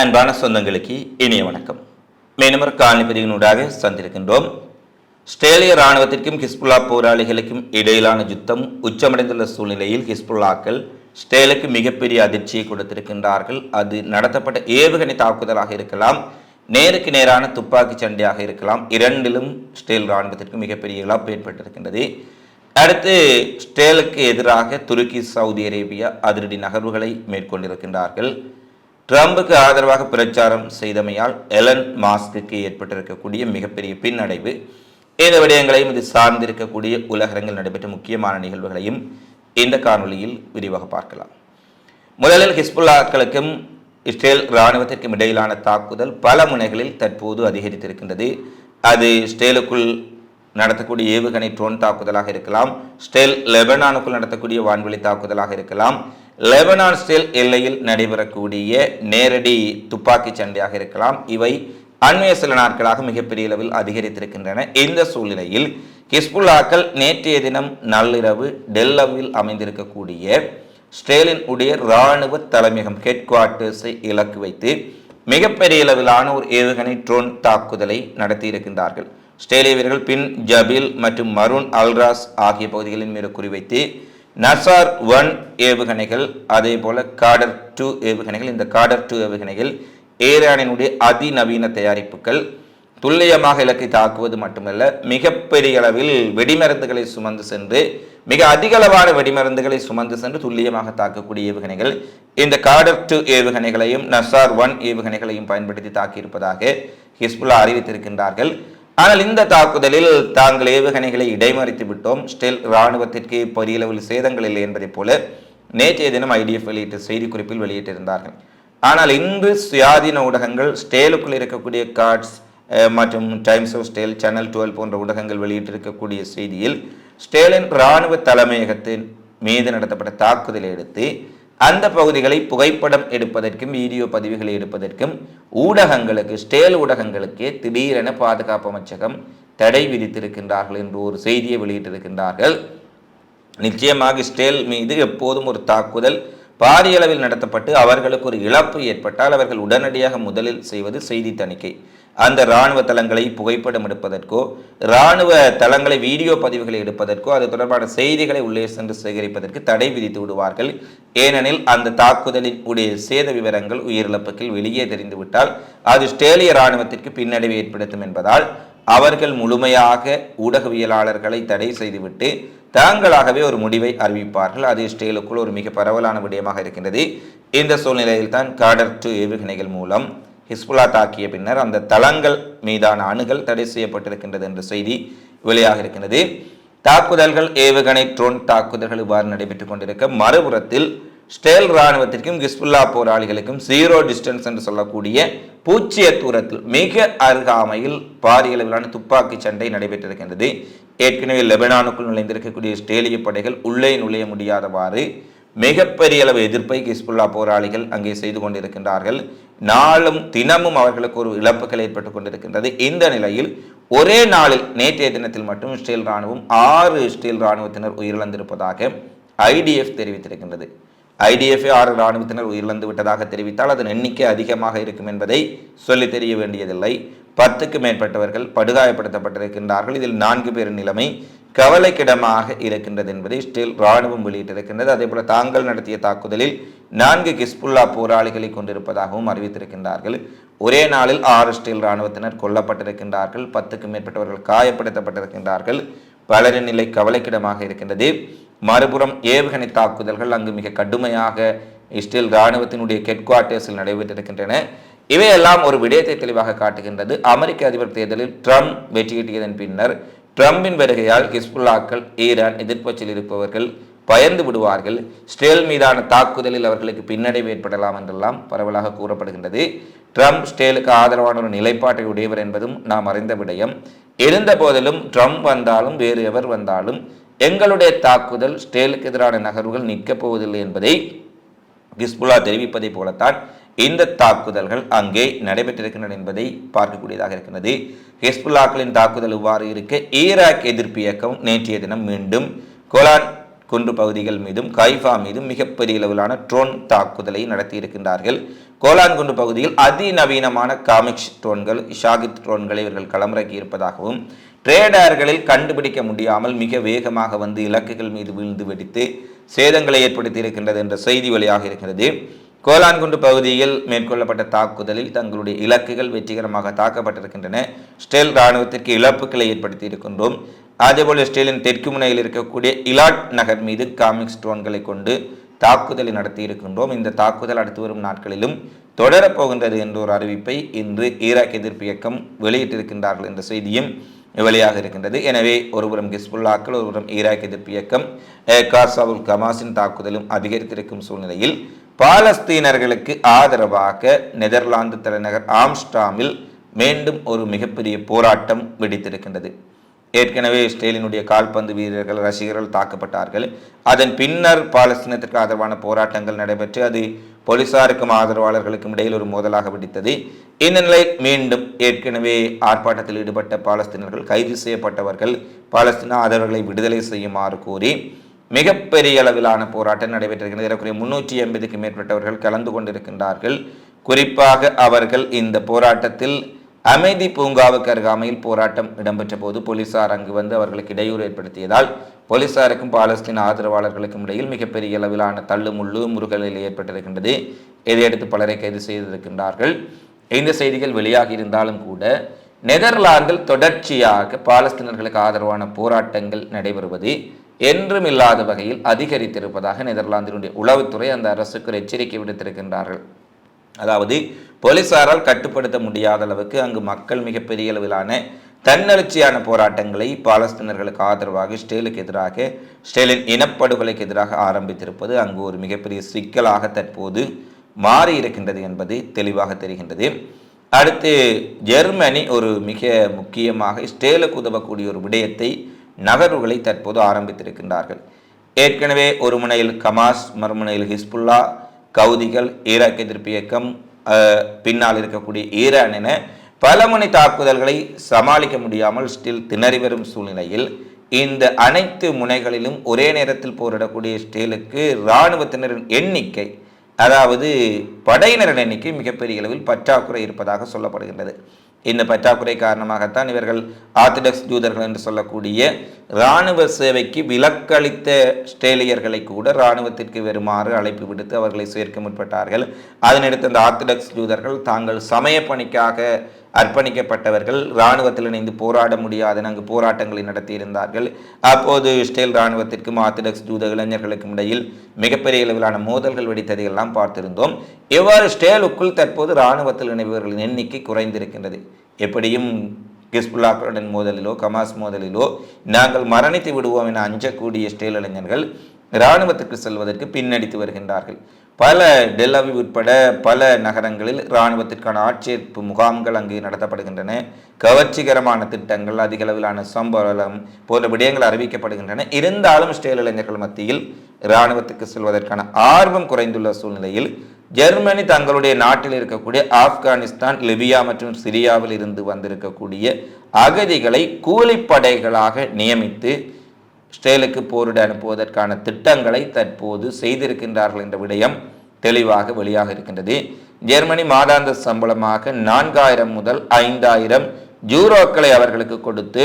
அன்பான சொந்தங்களுக்கு இனிய வணக்கம். மேனமர் காலனி பிரிவினூடாக சந்திருக்கின்றோம். ஸ்ட்ரேலிய இராணுவத்திற்கும் ஹிஸ்புல்லா போராளிகளுக்கும் இடையிலான யுத்தம் உச்சமடைந்துள்ள சூழ்நிலையில் ஹிஸ்புல்லாக்கள் ஸ்டேலுக்கு மிகப்பெரிய அதிர்ச்சியை கொடுத்திருக்கின்றார்கள். அது நடத்தப்பட்ட ஏவுகணை தாக்குதலாக இருக்கலாம் நேருக்கு நேரான துப்பாக்கி சண்டையாக இருக்கலாம். இரண்டிலும் ஸ்டேல் இராணுவத்திற்கு மிகப்பெரிய இழப்பு ஏற்பட்டிருக்கின்றது. அடுத்து ஸ்டேலுக்கு எதிராக துருக்கி சவுதி அரேபியா அதிரடி நகர்வுகளை மேற்கொண்டிருக்கின்றார்கள். ட்ரம்புக்கு ஆதரவாக பிரச்சாரம் செய்தமையால் எலன் மாஸ்க்கு ஏற்பட்டிருக்கக்கூடிய மிகப்பெரிய பின்னடைவு. இந்த விடயங்களையும் இது சார்ந்திருக்கக்கூடிய உலகரங்கில் நடைபெற்ற முக்கியமான நிகழ்வுகளையும் இந்த காணொலியில் விரிவாக பார்க்கலாம். முதலில் ஹிஸ்புல்லாக்களுக்கும் இஸ்ரேல் இராணுவத்திற்கும் இடையிலான தாக்குதல் பல முனைகளில் தற்போது அதிகரித்திருக்கின்றது. அது ஸ்டேலுக்குள் நடத்தக்கூடிய ஏவுகணை ட்ரோன் தாக்குதலாக இருக்கலாம் ஸ்டேல் லெபனானுக்குள் நடத்தக்கூடிய வான்வெளி தாக்குதலாக இருக்கலாம் லெபனான் ஸ்டேல் எல்லையில் நடைபெறக்கூடிய நேரடி துப்பாக்கி சண்டையாக இருக்கலாம். இவை அண்மைய சில நாட்களாக மிகப்பெரிய அளவில் அதிகரித்திருக்கின்றன. இந்த சூழ்நிலையில் ஹிஸ்புல்லாக்கள் நேற்றைய தினம் நள்ளிரவு டெல்லவில் அமைந்திருக்கக்கூடிய ஸ்டேலின் உடைய இராணுவ தலைமையகம் ஹெட் குவார்ட்டர்ஸை இலக்கு வைத்து மிகப்பெரிய அளவிலான ஒரு ஏவுகணை ட்ரோன் தாக்குதலை நடத்தியிருக்கின்றார்கள். ஸ்டேலிய வீரர்கள் பின் ஜபில் மற்றும் மருண் அல்ராஸ் ஆகிய பகுதிகளின் மீது குறிவைத்து நசார் ஒன் ஏவுகணைகள் அதே போல காடர் டூ ஏவுகணைகள் இந்த காடர் டூ ஏவுகணைகள் ஈரானினுடைய அதிநவீன தயாரிப்புகள் துல்லியமாக இலக்கை தாக்குவது மட்டுமல்ல மிகப்பெரிய அளவில் வெடிமருந்துகளை சுமந்து சென்று மிக அதிக அளவான வெடிமருந்துகளை சுமந்து சென்று துல்லியமாக தாக்கக்கூடிய ஏவுகணைகள் இந்த காடர் டூ ஏவுகணைகளையும் நசார் ஒன் ஏவுகணைகளையும் பயன்படுத்தி தாக்கியிருப்பதாக ஹிஸ்புல்லா அறிவித்திருக்கின்றார்கள். ஆனால் இந்த தாக்குதலில் தாங்கள் ஏவுகணைகளை இடைமறித்து விட்டோம். ஸ்டில் இராணுவத்திற்கு பெரிய அளவில் சேதங்கள் இல்லை என்பதைப் போல நேற்றைய தினம் ஐடிஎஃப் வெளியிட்ட செய்திக்குறிப்பில் வெளியிட்டிருந்தார்கள். ஆனால் இன்று சுயாதீன ஊடகங்கள் ஸ்டேலுக்குள் இருக்கக்கூடிய கார்ட்ஸ் மற்றும் Times of Israel channel twelve போன்ற ஊடகங்கள் வெளியிட்டிருக்கக்கூடிய செய்தியில் ஸ்டேலின் இராணுவ தலைமையகத்தின் மீது நடத்தப்பட்ட தாக்குதலை எடுத்து அந்த பகுதிகளை புகைப்படம் எடுப்பதற்கும் வீடியோ பதிவுகளை எடுப்பதற்கும் ஊடகங்களுக்கு ஸ்டேல் ஊடகங்களுக்கே திடீரென பாதுகாப்பு அமைச்சகம் தடை விதித்திருக்கின்றார்கள் என்று ஒரு செய்தியை வெளியிட்டிருக்கின்றார்கள். நிச்சயமாக ஸ்டேல் மீது எப்போதும் ஒரு தாக்குதல் பாரிய அளவில் நடத்தப்பட்டு அவர்களுக்கு ஒரு இழப்பு ஏற்பட்டால் அவர்கள் உடனடியாக முதலில் செய்வது செய்தி தணிக்கை. அந்த இராணுவ தளங்களை புகைப்படம் எடுப்பதற்கோ இராணுவ தளங்களை வீடியோ பதிவுகளை எடுப்பதற்கோ அது தொடர்பான செய்திகளை உள்ளே சென்று சேகரிப்பதற்கு தடை விதித்து விடுவார்கள். ஏனெனில் அந்த தாக்குதலின் உடைய சேத விவரங்கள் உயிரிழப்புகள் வெளியே தெரிந்துவிட்டால் அது ஸ்டேலிய இராணுவத்திற்கு பின்னடைவை ஏற்படுத்தும் என்பதால் அவர்கள் முழுமையாக ஊடகவியலாளர்களை தடை செய்துவிட்டு தாங்களாகவே ஒரு முடிவை அறிவிப்பார்கள். அது ஸ்டேலுக்குள் ஒரு மிக பரவலான விடயமாக இருக்கின்றது. இந்த சூழ்நிலையில்தான் காடர் டு ஏவுகணைகள் மூலம் ஹிஸ்புல்லா தாக்கிய பின்னர் அந்த தளங்கள் மீதான அணுகல் தடை செய்யப்பட்டிருக்கின்றது என்ற செய்தி வெளியாக இருக்கின்றது. தாக்குதல்கள் ஏவுகணை ட்ரோன் தாக்குதல்கள் இவ்வாறு நடைபெற்றுக் கொண்டிருக்க மறுபுறத்தில் ஸ்டேல் இராணுவத்திற்கும் ஹிஸ்புல்லா போராளிகளுக்கும் ஜீரோ டிஸ்டன்ஸ் என்று சொல்லக்கூடிய பூச்சிய தூரத்தில் மிக அருகாமையில் பாரிய அளவிலான துப்பாக்கி சண்டை நடைபெற்றிருக்கின்றது. ஏற்கனவே லெபனானுக்குள் நுழைந்திருக்கக்கூடிய ஸ்டேலிய படைகள் உள்ளே நுழைய முடியாதவாறு மிகப்பெரிய அளவு எதிர்ப்பை ஹிஸ்புல்லா போராளிகள் அங்கே செய்து கொண்டிருக்கின்றார்கள். நாளும் தினமும் அவர்களுக்கு ஒரு இழப்புகள் ஏற்பட்டு கொண்டிருக்கின்றது. இந்த நிலையில் ஒரே நாளில் நேற்றைய தினத்தில் மட்டும் இஸ்ரேல் ராணுவம் ஆறு இஸ்ரேல் ராணுவத்தினர் உயிரிழந்திருப்பதாக ஐடிஎஃப் தெரிவித்திருக்கின்றது. ஐடிஎஃப் ஆறு ராணுவத்தினர் உயிரிழந்து விட்டதாக தெரிவித்தால் அதன் எண்ணிக்கை அதிகமாக இருக்கும் என்பதை சொல்லி தெரிய வேண்டியதில்லை. பத்துக்கு மேற்பட்டவர்கள் படுகாயப்படுத்தப்பட்டிருக்கின்றார்கள். இதில் நான்கு பேரின் நிலைமை கவலைக்கிடமாக இருக்கின்றது என்பதை ஸ்டில் ராணுவம் வெளியிட்டிருக்கின்றது. அதே போல தாங்கள் நடத்திய தாக்குதலில் நான்கு கிஸ்புல்லா போராளிகளை கொண்டிருப்பதாகவும் அறிவித்திருக்கின்றார்கள். ஒரே நாளில் ஆறு ஸ்டில் ராணுவத்தினர் கொல்லப்பட்டிருக்கின்றார்கள். பத்துக்கும் மேற்பட்டவர்கள் காயப்படுத்தப்பட்டிருக்கின்றார்கள். பலரின் நிலை கவலைக்கிடமாக இருக்கின்றது. மறுபுறம் ஏவுகணை தாக்குதல்கள் அங்கு மிக கடுமையாக இஸ்ரேல் இராணுவத்தினுடைய ஹெட் குவார்ட்டர்ஸில் நடைபெற்றிருக்கின்றன. இவையெல்லாம் ஒரு விடயத்தை தெளிவாக காட்டுகின்றது. அமெரிக்க அதிபர் தேர்தலில் ட்ரம்ப் வெற்றியீட்டியதன் பின்னர் ட்ரம்பின் வருகையால் ஹிஸ்புல்லாக்கள் ஈரான் எதிர்ப்பச்சில் இருப்பவர்கள் பயந்து விடுவார்கள். ஸ்டேல் மீதான தாக்குதலில் அவர்களுக்கு பின்னடைவு ஏற்படலாம் என்றெல்லாம் பரவலாக கூறப்படுகின்றது. ட்ரம்ப் ஸ்டேலுக்கு ஆதரவான ஒரு நிலைப்பாட்டை உடையவர் என்பதும் நாம் அறிந்த விடயம். இருந்த போதிலும் ட்ரம்ப் வந்தாலும் வேறு எவர் வந்தாலும் எங்களுடைய தாக்குதல் ஸ்டேலுக்கு எதிரான நகர்வுகள் நிற்கப் போவதில்லை என்பதை ஹிஸ்புல்லா தெரிவிப்பதை போலத்தான் இந்த தாக்குதல்கள் அங்கே நடைபெற்றிருக்கின்றன என்பதை பார்க்கக்கூடியதாக இருக்கிறது ஹிஸ்புல்லாக்களின் தாக்குதல் இவ்வாறு இருக்க ஈராக் எதிர்ப்பு இயக்கம் நேற்றைய தினம் மீண்டும் கோலான் குன்று பகுதிகள் மீதும் கைஃபா மீதும் மிகப்பெரிய அளவிலான ட்ரோன் தாக்குதலை நடத்தியிருக்கின்றார்கள். கோலான்குண்டு பகுதியில் அதிநவீனமான காமிக்ஸ் ட்ரோன்கள் ஷாகித் ட்ரோன்களை இவர்கள் களமிறக்கி இருப்பதாகவும் ட்ரேடர்களில் கண்டுபிடிக்க முடியாமல் மிக வேகமாக வந்து இலக்குகள் மீது விழுந்து வெடித்து சேதங்களை ஏற்படுத்தி இருக்கின்றது என்ற செய்தி வழியாக இருக்கிறது கோலான்குண்டு பகுதியில் மேற்கொள்ளப்பட்ட தாக்குதலில் தங்களுடைய இலக்குகள் வெற்றிகரமாக தாக்கப்பட்டிருக்கின்றன. ஸ்டெல் இராணுவத்திற்கு இழப்புகளை ஏற்படுத்தி இருக்கின்றோம் அதேபோல் இஸ்ரேலின் தெற்கு முனையில் இருக்கக்கூடிய இலாட் நகர் மீது காமிக்ஸ் ட்ரோன்களை கொண்டு தாக்குதலை நடத்தி இருக்கின்றோம் இந்த தாக்குதல் அடுத்து வரும் நாட்களிலும் தொடரப்போகின்றது என்ற ஒரு அறிவிப்பை இன்று ஈராக் எதிர்ப்பு இயக்கம் வெளியிட்டிருக்கின்றார்கள் என்ற செய்தியும் வெளியாக இருக்கின்றது. எனவே ஒருபுறம் கிஸ்புல்லாக்கள் ஒருபுறம் ஈராக் எதிர்ப்பு இயக்கம் காசாவுல் கமாஸின் தாக்குதலும் அதிகரித்திருக்கும் சூழ்நிலையில் பாலஸ்தீனர்களுக்கு ஆதரவாக நெதர்லாந்து தலைநகர் ஆம்ஸ்டாமில் மீண்டும் ஒரு மிகப்பெரிய போராட்டம் வெடித்திருக்கின்றது. ஏற்கனவே இஸ்ரேலினுடைய கால்பந்து வீரர்கள் ரசிகர்கள் தாக்கப்பட்டார்கள். அதன் பின்னர் பாலஸ்தீனத்திற்கு ஆதரவான போராட்டங்கள் நடைபெற்று அது போலீசாருக்கும் ஆதரவாளர்களுக்கும் இடையில் ஒரு மோதலாக வெடித்தது. இந்த நிலை மீண்டும் ஏற்கனவே ஆர்ப்பாட்டத்தில் ஈடுபட்ட பாலஸ்தீனர்கள் கைது செய்யப்பட்டவர்கள் பாலஸ்தீன ஆதரவுகளை விடுதலை செய்யுமாறு கூறி மிகப்பெரிய அளவிலான போராட்டம் நடைபெற்றிருக்கிறது ஏறக்குறைய முன்னூற்றி எண்பதுக்கு மேற்பட்டவர்கள் கலந்து கொண்டிருக்கின்றார்கள். குறிப்பாக அவர்கள் இந்த போராட்டத்தில் அமைதி பூங்காவுக்கு அருகாமையில் போராட்டம் இடம்பெற்ற போது போலீசார் அங்கு வந்து அவர்களுக்கு இடையூறு ஏற்படுத்தியதால் போலீசாருக்கும் பாலஸ்தீன ஆதரவாளர்களுக்கும் இடையில் மிகப்பெரிய அளவிலான தள்ளுமுள்ளு முருகலில் ஏற்பட்டிருக்கின்றது. இதையடுத்து பலரை கைது செய்திருக்கின்றார்கள். இந்த செய்திகள் வெளியாகி இருந்தாலும் கூட நெதர்லாந்தில் தொடர்ச்சியாக பாலஸ்தீனர்களுக்கு ஆதரவான போராட்டங்கள் நடைபெறுவது என்றும் இல்லாத வகையில் அதிகரித்திருப்பதாக நெதர்லாந்தினுடைய உளவுத்துறை அந்த அரசுக்கு ஒரு எச்சரிக்கை விடுத்திருக்கின்றார்கள். அதாவது போலீசாரால் கட்டுப்படுத்த முடியாத அளவுக்கு அங்கு மக்கள் மிகப்பெரிய அளவிலான தன்னெழுச்சியான போராட்டங்களை பாலஸ்தீனர்களுக்கு ஆதரவாக ஸ்டேலுக்கு எதிராக ஸ்டேலின் இனப்படுகொலைக்கு எதிராக ஆரம்பித்திருப்பது அங்கு ஒரு மிகப்பெரிய சிக்கலாக தற்போது மாறி இருக்கின்றது என்பது தெளிவாக தெரிகின்றது. அடுத்து ஜெர்மனி ஒரு மிக முக்கியமாக ஸ்டேலுக்கு உதவக்கூடிய ஒரு விடயத்தை நகர்வுகளை தற்போது ஆரம்பித்திருக்கின்றார்கள். ஏற்கனவே ஒரு முனையில் கமாஸ் மறுமுனையில் ஹிஸ்புல்லா கவுதிகள் ஈராக் எதிர்ப்பு இயக்கம் பின்னால் இருக்கக்கூடிய ஈரான் என பலமுனை தாக்குதல்களை சமாளிக்க முடியாமல் ஸ்டில் திணறி வரும் சூழ்நிலையில் இந்த அனைத்து முனைகளிலும் ஒரே நேரத்தில் போரிடக்கூடிய ஸ்டேலுக்கு இராணுவத்தினரின் எண்ணிக்கை அதாவது படையினரின் எண்ணிக்கை மிகப்பெரிய அளவில் பற்றாக்குறை இருப்பதாக சொல்லப்படுகின்றது. இந்த பற்றாக்குறை காரணமாகத்தான் இவர்கள் ஆர்த்தடாக்ஸ் ஜூதர்கள் என்று சொல்லக்கூடிய இராணுவ சேவைக்கு விலக்களித்த ஸ்டேலியர்களை கூட இராணுவத்திற்கு வருமாறு அழைப்பு விடுத்து அவர்களை சேர்க்க முற்பட்டார்கள். அதனடுத்து அந்த ஆர்த்தடாக்ஸ் ஜூதர்கள் தாங்கள் சமய பணிக்காக அர்ப்பணிக்கப்பட்டவர்கள் இராணுவத்தில் இணைந்து போராட முடியாது அங்கு போராட்டங்களை நடத்தியிருந்தார்கள். அப்போது ஸ்டேல் இராணுவத்திற்கும் ஆர்த்தடாக்ஸ் ஜூத இளைஞர்களுக்கும் இடையில் மிகப்பெரிய அளவிலான மோதல்கள் வெடித்ததை எல்லாம் பார்த்திருந்தோம். இவ்வாறு ஸ்டேலுக்குள் தற்போது இராணுவத்தில் இணைபவர்களின் எண்ணிக்கை குறைந்திருக்கின்றது? எப்படியும் கிஸ்புல்லாக்களுடன் மோதலிலோ கமாஸ் மோதலிலோ நாங்கள் மரணித்து விடுவோம் என அஞ்சக்கூடிய ஸ்டேல் இளைஞர்கள் இராணுவத்துக்கு செல்வதற்கு பின்னடித்து வருகின்றார்கள். பல டெல்லவி உட்பட பல நகரங்களில் இராணுவத்திற்கான ஆட்சேர்ப்பு முகாம்கள் அங்கு நடத்தப்படுகின்றன. கவர்ச்சிகரமான திட்டங்கள் அதிக அளவிலான சம்பளம் போன்ற விடயங்கள் அறிவிக்கப்படுகின்றன. இருந்தாலும் ஸ்டேல் இளைஞர்கள் மத்தியில் இராணுவத்துக்கு செல்வதற்கான ஆர்வம் குறைந்துள்ள சூழ்நிலையில் ஜெர்மனி தங்களுடைய நாட்டில் இருக்கக்கூடிய ஆப்கானிஸ்தான் லிபியா மற்றும் சிரியாவில் இருந்து வந்திருக்கக்கூடிய அகதிகளை கூலிப்படைகளாக நியமித்து ஸ்டேலுக்கு போரிட அனுப்புவதற்கான திட்டங்களை தற்போது செய்திருக்கின்றார்கள் என்ற விடயம் தெளிவாக வெளியாக இருக்கின்றது. ஜெர்மனி மாதாந்த சம்பளமாக நான்காயிரம் முதல் ஐந்தாயிரம் ஜூரோக்களை அவர்களுக்கு கொடுத்து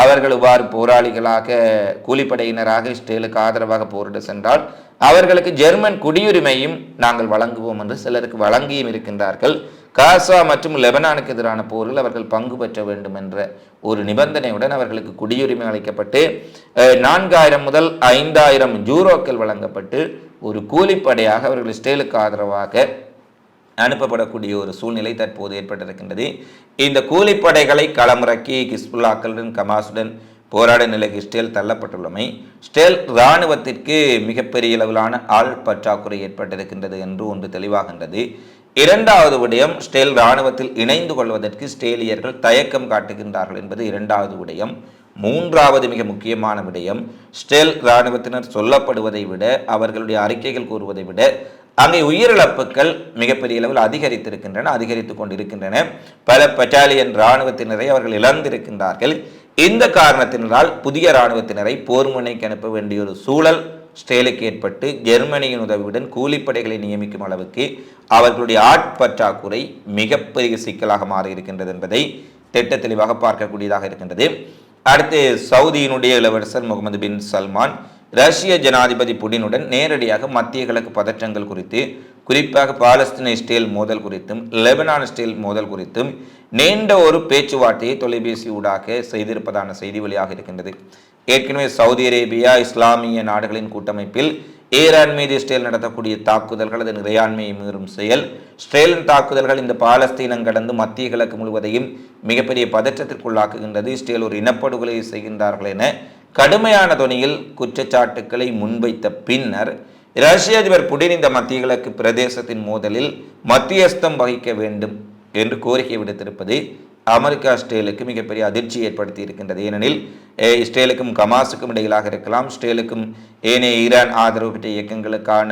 அவர்கள் இவ்வாறு போராளிகளாக கூலிப்படையினராக இஸ்ரேலுக்கு ஆதரவாக போரிட சென்றால் அவர்களுக்கு ஜெர்மன் குடியுரிமையும் நாங்கள் வழங்குவோம் என்று சிலருக்கு வழங்கியும் இருக்கின்றார்கள். காசா மற்றும் லெபனானுக்கு எதிரான போரில் அவர்கள் பங்கு பெற்ற வேண்டும் என்ற ஒரு நிபந்தனையுடன் அவர்களுக்கு குடியுரிமை அளிக்கப்பட்டு நான்காயிரம் முதல் ஐந்தாயிரம் ஜூரோக்கள் வழங்கப்பட்டு ஒரு கூலிப்படையாக அவர்கள் இஸ்ரேலுக்கு ஆதரவாக அனுப்பப்படக்கூடிய ஒரு சூழ்நிலை தற்போது ஏற்பட்டிருக்கின்றது. இந்த கூலிப்படைகளை களமிறக்கி கிஸ்புல்லாக்களுடன் கமாசுடன் போராட நிலைக்கு ஸ்டேல் தள்ளப்பட்டுள்ளமை ஸ்டேல் இராணுவத்திற்கு மிகப்பெரிய அளவிலான ஆள் பற்றாக்குறை ஏற்பட்டிருக்கின்றது என்று ஒன்று தெளிவாகின்றது. இரண்டாவது விடயம் ஸ்டேல் இராணுவத்தில் இணைந்து கொள்வதற்கு ஸ்டேலியர்கள் தயக்கம் காட்டுகின்றார்கள் என்பது இரண்டாவது விடயம். மூன்றாவது மிக முக்கியமான விடயம் ஸ்டேல் இராணுவத்தினர் சொல்லப்படுவதை விட அவர்களுடைய அறிக்கைகள் கூறுவதை விட அங்கே உயிரிழப்புகள் மிகப்பெரிய அளவில் அதிகரித்திருக்கின்றன அதிகரித்து கொண்டிருக்கின்றன. பல பட்டாலியன் இராணுவத்தினரை அவர்கள் இழந்திருக்கின்றார்கள். இந்த காரணத்தினால் புதிய இராணுவத்தினரை போர் முனைக்கு அனுப்ப வேண்டிய ஒரு சூழல் ஸ்டேலுக்கு ஏற்பட்டு ஜெர்மனியின் உதவியுடன் கூலிப்படைகளை நியமிக்கும் அளவுக்கு அவர்களுடைய ஆட்பற்றாக்குறை மிகப்பெரிய சிக்கலாக மாறி இருக்கின்றது என்பதை திட்ட தெளிவாக பார்க்கக்கூடியதாக இருக்கின்றது. அடுத்து சவுதியினுடைய இளவரசர் முகமது பின் சல்மான் ரஷ்ய ஜனாதிபதி புடினுடன் நேரடியாக மத்திய கிழக்கு பதற்றங்கள் குறித்து குறிப்பாக பாலஸ்தீன இஸ்ரேல் மோதல் குறித்தும் லெபனான் இஸ்ரேல் மோதல் குறித்தும் நீண்ட ஒரு பேச்சுவார்த்தையை தொலைபேசி ஊடாக செய்திருப்பதான செய்தி வெளியாக இருக்கின்றது. ஏற்கனவே சவுதி அரேபியா இஸ்லாமிய நாடுகளின் கூட்டமைப்பில் ஈரான் மீது இஸ்ரேல் நடத்தக்கூடிய தாக்குதல்கள் அதன் இறையாண்மையை மீறும் செயல். இஸ்ரேலின் தாக்குதல்கள் இந்த பாலஸ்தீனம் கடந்து மத்திய கிழக்கு முழுவதையும் மிகப்பெரிய பதற்றத்திற்குள்ளாக்குகின்றது. இஸ்ரேல் ஒரு இனப்படுகொலை செய்கின்றார்கள் என கடுமையான துணியில் குற்றச்சாட்டுக்களை முன்வைத்த பின்னர் ரஷ்ய அதிபர் புடின் இந்த மத்திய கிழக்கு பிரதேசத்தின் மோதலில் மத்தியஸ்தம் வகிக்க வேண்டும் என்று கோரிக்கை விடுத்திருப்பது அமெரிக்கா இஸ்ரேலுக்கு மிகப்பெரிய அதிர்ச்சி ஏற்படுத்தி இருக்கின்றது. ஏனெனில் இஸ்ரேலுக்கும் கமாஸுக்கும் இடையிலாக இருக்கலாம். இஸ்ரேலுக்கும் ஏனைய ஈரான் ஆதரவு பெற்ற இயக்கங்களுக்கான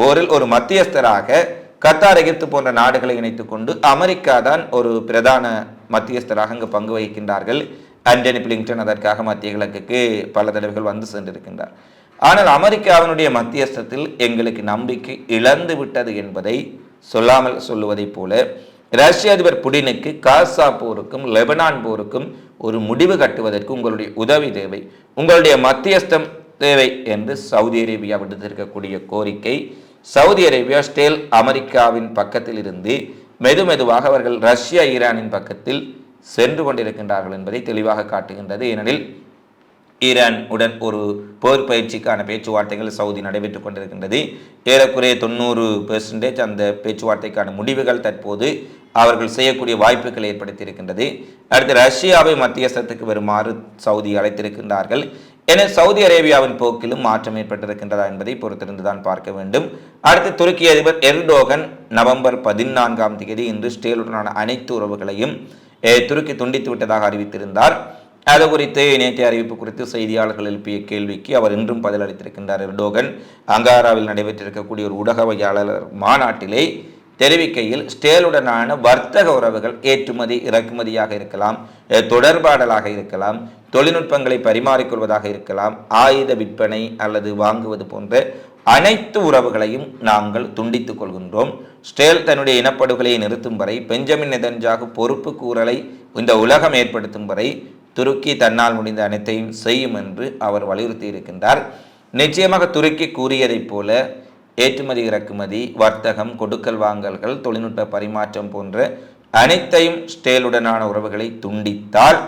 போரில் ஒரு மத்தியஸ்தராக கத்தார் எகிப்து போன்ற நாடுகளை இணைத்துக் கொண்டு அமெரிக்கா தான் ஒரு பிரதான மத்தியஸ்தராக அங்கு பங்கு வகிக்கின்றார்கள். ஆண்டனி பிளிங்டன் அதற்காக மத்திய கிழக்குக்கு பல தடவைகள் வந்து சென்றிருக்கின்றார். ஆனால் அமெரிக்காவினுடைய மத்தியஸ்தத்தில் எங்களுக்கு நம்பிக்கை இழந்து விட்டது என்பதை சொல்லாமல் சொல்லுவதைப் போல ரஷ்ய அதிபர் புடினுக்கு காசா போருக்கும் லெபனான் போருக்கும் ஒரு முடிவு கட்டுவதற்கு உங்களுடைய உதவி தேவை. உங்களுடைய மத்தியஸ்தம் தேவை என்று சவுதி அரேபியா விடுத்திருக்கக்கூடிய கோரிக்கை சவுதி அரேபியா ஸ்டேல் அமெரிக்காவின் பக்கத்தில் இருந்து மெது மெதுவாக அவர்கள் ரஷ்யா ஈரானின் பக்கத்தில் சென்று கொண்டிருக்கின்றார்கள் என்பதை தெளிவாக காட்டுகின்றது. ஏனெனில் ஈரான் உடன் ஒரு போர் பயிற்சிக்கான பேச்சுவார்த்தைகள் சவுதி நடைபெற்றுக் கொண்டிருக்கின்றது. ஏறக்குறைய தொண்ணூறு பெர்சன்டேஜ் அந்த பேச்சுவார்த்தைக்கான முடிவுகள் தற்போது அவர்கள் செய்யக்கூடிய வாய்ப்புகளை ஏற்படுத்தியிருக்கின்றது. அடுத்து ரஷ்யாவை மத்தியஸ்தத்துக்கு வருமாறு சவுதி அழைத்திருக்கின்றார்கள். என சவுதி அரேபியாவின் போக்கிலும் மாற்றம் ஏற்பட்டிருக்கின்றதா என்பதை பொறுத்திருந்துதான் பார்க்க வேண்டும். அடுத்து துருக்கி அதிபர் எர்டோகன் நவம்பர் பதினான்காம் தேதி இன்று ஸ்டேலுடனான அனைத்து உறவுகளையும் துருக்கி துண்டித்து விட்டதாக அறிவித்திருந்தார். அது குறித்து நேற்றைய அறிவிப்பு குறித்து செய்தியாளர்கள் எழுப்பிய கேள்விக்கு அவர் இன்றும் பதிலளித்திருக்கின்றார் எர்டோகன் அங்காராவில் நடைபெற்றிருக்கக்கூடிய ஒரு ஊடகவியலாளர் மாநாட்டிலே தெரிவிக்கையில் ஸ்டேலுடனான வர்த்தக உறவுகள் ஏற்றுமதி இறக்குமதியாக இருக்கலாம் தொடர்பாடலாக இருக்கலாம் தொழில்நுட்பங்களை பரிமாறிக்கொள்வதாக இருக்கலாம் ஆயுத விற்பனை அல்லது வாங்குவது போன்ற அனைத்து உறவுகளையும் நாங்கள் துண்டித்துக் கொள்கின்றோம். ஸ்டேல் தன்னுடைய இனப்படுகொலையை நிறுத்தும் வரை பெஞ்சமின் நெதன்ஜாகு பொறுப்பு கூறலை இந்த உலகம் ஏற்படுத்தும் வரை துருக்கி தன்னால் முடிந்த அனைத்தையும் செய்யும் என்று அவர் வலியுறுத்தி இருக்கின்றார் நிச்சயமாக துருக்கி கூறியதைப் போல ஏற்றுமதி இறக்குமதி வர்த்தகம் கொடுக்கல் வாங்கல்கள் தொழில்நுட்ப பரிமாற்றம் போன்ற அனைத்தையும் ஸ்டேலுடனான உறவுகளை துண்டித்தால்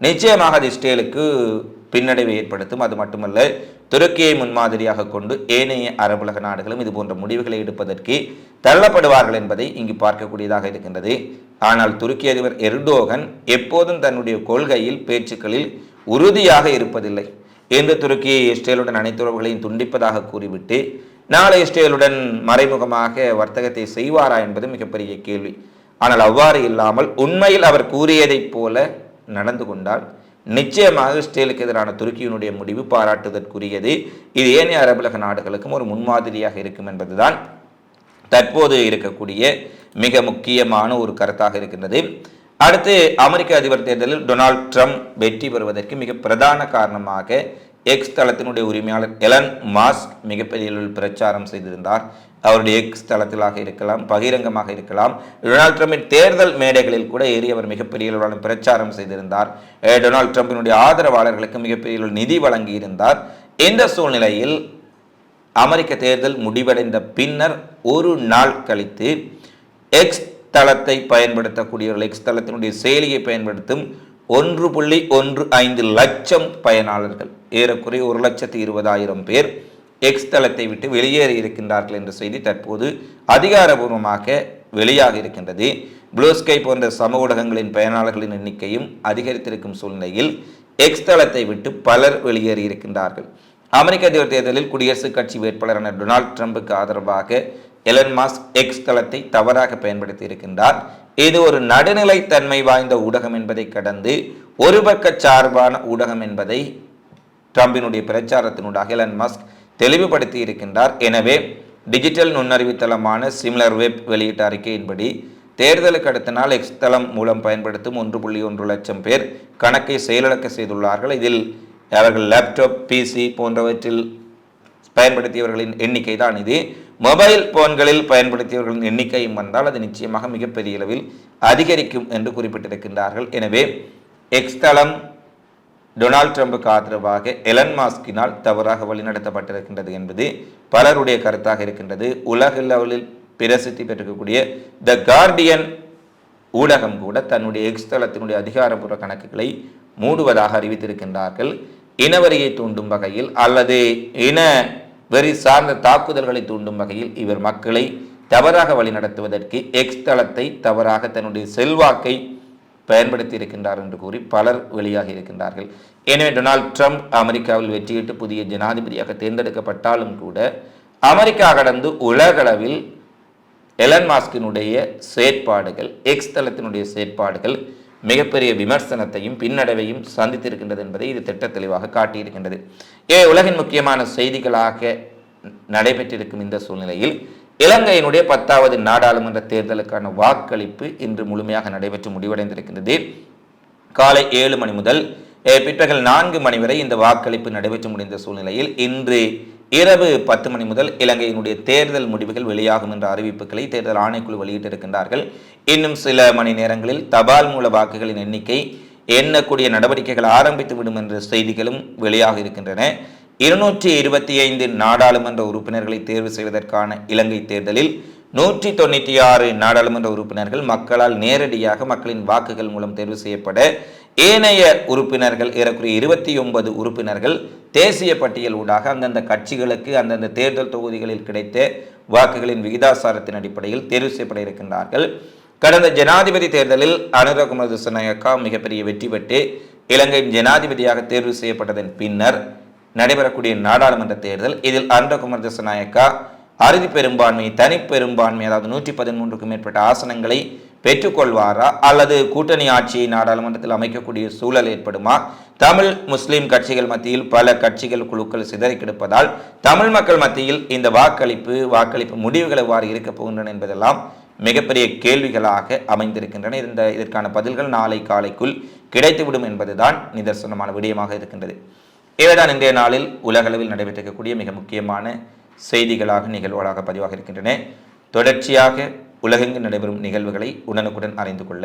நிச்சயமாக அது ஸ்டேலுக்கு பின்னடைவை ஏற்படுத்தும். அது மட்டுமல்ல துருக்கியை முன்மாதிரியாக கொண்டு ஏனைய அரபுலக நாடுகளும் இது போன்ற முடிவுகளை எடுப்பதற்கு தள்ளப்படுவார்கள் என்பதை இங்கு பார்க்கக்கூடியதாக இருக்கின்றது. ஆனால் துருக்கி அதிபர் எர்டோகன் எப்போதும் தன்னுடைய கொள்கையில் பேச்சுக்களில் உறுதியாக இருப்பதில்லை இன்று துருக்கியை இஸ்ரேலுடன் அனைத்து உறவுகளையும் துண்டிப்பதாக கூறிவிட்டு நாளை இஸ்ரேலுடன் மறைமுகமாக வர்த்தகத்தை செய்வாரா என்பது மிகப்பெரிய கேள்வி. ஆனால் அவ்வாறு இல்லாமல் உண்மையில் அவர் கூறியதைப் போல நடந்து கொண்டால் நிச்சயமாக இஸ்ரேலுக்கு எதிரான துருக்கியினுடைய முடிவு பாராட்டுதற்குரியது. இது ஏனைய அரபுலக நாடுகளுக்கும் ஒரு முன்மாதிரியாக இருக்கும் என்பதுதான் தற்போது இருக்கக்கூடிய மிக முக்கியமான ஒரு கருத்தாக இருக்கின்றது. அடுத்து அமெரிக்க அதிபர் தேர்தலில் டொனால்ட் ட்ரம்ப் வெற்றி பெறுவதற்கு மிக பிரதான காரணமாக எக்ஸ் தளத்தினுடைய உரிமையாளர் எலன் மாஸ்க் மிகப்பெரிய அளவில் பிரச்சாரம் செய்திருந்தார். அவருடைய எக்ஸ் தளத்திலாக இருக்கலாம் பகிரங்கமாக இருக்கலாம். டொனால்ட் ட்ரம்பின் தேர்தல் மேடைகளில் கூட ஏறி அவர் மிகப்பெரிய அளவிலான பிரச்சாரம் செய்திருந்தார். டொனால்ட் ட்ரம்பினுடைய ஆதரவாளர்களுக்கு மிகப்பெரிய அளவில் நிதி வழங்கியிருந்தார். இந்த சூழ்நிலையில் அமெரிக்க தேர்தல் முடிவடைந்த பின்னர் ஒரு நாள் கழித்து எக்ஸ் தளத்தை பயன்படுத்தக்கூடியவர்கள் எக்ஸ் தளத்தினுடைய செயலியை பயன்படுத்தும் ஒன்று புள்ளி ஒன்று ஐந்து லட்சம் பயனாளர்கள். ஏறக்குறைய ஒரு லட்சத்தி இருபதாயிரம் பேர் எக்ஸ் தளத்தை விட்டு வெளியேறி இருக்கின்றார்கள் என்ற செய்தி தற்போது அதிகாரபூர்வமாக வெளியாக இருக்கின்றது. ப்ளூஸ்கை போன்ற சமூக ஊடகங்களின் பயனாளர்களின் எண்ணிக்கையும் அதிகரித்திருக்கும் சூழ்நிலையில் எக்ஸ் தளத்தை விட்டு பலர் வெளியேறி இருக்கின்றார்கள். அமெரிக்க அதிபர் தேர்தலில் குடியரசுக் கட்சி வேட்பாளரான டொனால்ட் ட்ரம்புக்கு ஆதரவாக எலன் மாஸ்க் எக்ஸ் தளத்தை தவறாக பயன்படுத்தி இருக்கின்றார். இது ஒரு நடுநிலைத்தன்மை வாய்ந்த ஊடகம் என்பதை கடந்து ஒரு பக்க சார்பான ஊடகம் என்பதை ட்ரம்பினுடைய பிரச்சாரத்தினூடாக எலன் மாஸ்க் தெளிவுபடுத்தி இருக்கின்றார். எனவே டிஜிட்டல் நுண்ணறிவுத்தளமான சிம்லர் வெப் வெளியிட்ட அறிக்கையின்படி தேர்தலுக்கு அடுத்த நாள் எக்ஸ் தளம் மூலம் பயன்படுத்தும் ஒன்று புள்ளி ஒன்று லட்சம் பேர் கணக்கை செயலிழக்க செய்துள்ளார்கள். இதில் அவர்கள் லேப்டாப் பிசி போன்றவற்றில் பயன்படுத்தியவர்களின் எண்ணிக்கை தான் இது. மொபைல் போன்களில் பயன்படுத்தியவர்களின் எண்ணிக்கையும் வந்தால் அது நிச்சயமாக மிகப்பெரிய அளவில் அதிகரிக்கும் என்று குறிப்பிட்டிருக்கின்றார்கள். எனவே எக்ஸ் தளம் டொனால்ட் ட்ரம்புக்கு ஆதரவாக எலன் மாஸ்கினால் தவறாக வழிநடத்தப்பட்டிருக்கின்றது என்பது பலருடைய கருத்தாக இருக்கின்றது. உலக லெவலில் பிரசித்தி பெற்றிருக்கக்கூடிய த கார்டியன் ஊடகம் கூட தன்னுடைய எக்ஸ் தளத்தினுடைய அதிகாரப்பூர்வ கணக்குகளை மூடுவதாக அறிவித்திருக்கின்றார்கள். இனவரியை தூண்டும் வகையில் அல்லது இன வெறி சார்ந்த தாக்குதல்களை தூண்டும் வகையில் இவர் மக்களை தவறாக வழிநடத்துவதற்கு எக்ஸ் தளத்தை தவறாக தன்னுடைய செல்வாக்கை பயன்படுத்தி இருக்கின்றார் என்று கூறி பலர் வெளியாகி இருக்கின்றார்கள். எனவே டொனால்ட் ட்ரம்ப் அமெரிக்காவில் வெற்றியிட்டு புதிய ஜனாதிபதியாக தேர்ந்தெடுக்கப்பட்டாலும் கூட அமெரிக்கா கடந்து உலகளவில் எலன் மாஸ்கினுடைய செயற்பாடுகள் எக்ஸ் தளத்தினுடைய செயற்பாடுகள் மிகப்பெரிய விமர்சனத்தையும் பின்னடைவையும் சந்தித்திருக்கின்றது என்பதை இது திட்ட தெளிவாக காட்டியிருக்கின்றது. ஏ உலகின் முக்கியமான செய்திகளாக நடைபெற்றிருக்கும் இந்த சூழ்நிலையில் இலங்கையினுடைய பத்தாவது நாடாளுமன்ற தேர்தலுக்கான வாக்களிப்பு இன்று முழுமையாக நடைபெற்று முடிவடைந்திருக்கின்றது. காலை ஏழு மணி முதல் பிற்பகல் நான்கு மணி வரை இந்த வாக்களிப்பு நடைபெற்று முடிந்த சூழ்நிலையில் இன்று இரவு பத்து மணி முதல் இலங்கையினுடைய தேர்தல் முடிவுகள் வெளியாகும் என்ற அறிவிப்புகளை தேர்தல் ஆணைக்குழு வெளியிட்டிருக்கின்றார்கள். இன்னும் சில மணி நேரங்களில் தபால் மூல வாக்குகளின் எண்ணிக்கை எண்ணக்கூடிய நடவடிக்கைகள் ஆரம்பித்துவிடும் என்ற செய்திகளும் வெளியாக இருக்கின்றன. இருநூற்றி இருபத்தி ஐந்து நாடாளுமன்ற உறுப்பினர்களை தேர்வு செய்வதற்கான இலங்கை தேர்தலில் நூற்றி தொண்ணூற்றி ஆறு நாடாளுமன்ற உறுப்பினர்கள் மக்களால் நேரடியாக மக்களின் வாக்குகள் மூலம் தேர்வு செய்யப்பட ஏனைய உறுப்பினர்கள் ஏறக்குறைய இருபத்தி ஒன்பது உறுப்பினர்கள் தேசிய பட்டியல் ஊடாக அந்தந்த கட்சிகளுக்கு அந்தந்த தேர்தல் தொகுதிகளில் கிடைத்த வாக்குகளின் விகிதாசாரத்தின் அடிப்படையில் தேர்வு செய்யப்பட இருக்கின்றார்கள். கடந்த ஜனாதிபதி தேர்தலில் அனுரகுமார் திசநாயக்கா மிகப்பெரிய வெற்றி பெற்று இலங்கையின் ஜனாதிபதியாக தேர்வு செய்யப்பட்டதன் பின்னர் நடைபெறக்கூடிய நாடாளுமன்ற தேர்தல் இதில் அனுரகுமார் திசநாயக்கா அறுதி பெரும்பான்மை தனி பெரும்பான்மை அதாவது நூற்றி பதிமூன்றுக்கும் மேற்பட்ட ஆசனங்களை பெற்றுக்கொள்வாரா அல்லது கூட்டணி ஆட்சியை நாடாளுமன்றத்தில் அமைக்கக்கூடிய சூழல் ஏற்படுமா? தமிழ் முஸ்லிம் கட்சிகள் மத்தியில் பல கட்சிகள் குழுக்கள் சிதறி கிடப்பதால் தமிழ் மக்கள் மத்தியில் இந்த வாக்களிப்பு வாக்களிப்பு முடிவுகள் எவ்வாறு இருக்கப் போகின்றன என்பதெல்லாம் மிகப்பெரிய கேள்விகளாக அமைந்திருக்கின்றன. இந்த இதற்கான பதில்கள் நாளை காலைக்குள் கிடைத்துவிடும் என்பதுதான் நிதர்சனமான விடயமாக இருக்கின்றது. இவைதான் இன்றைய நாளில் உலகளவில் நடைபெற்றிருக்கக்கூடிய மிக முக்கியமான செய்திகளாக நிகழ்வுகளாக பதிவாக இருக்கின்றன. தொடர்ச்சியாக உலகெங்கு நடைபெறும் நிகழ்வுகளை உடனுக்குடன் அறிந்து கொள்ள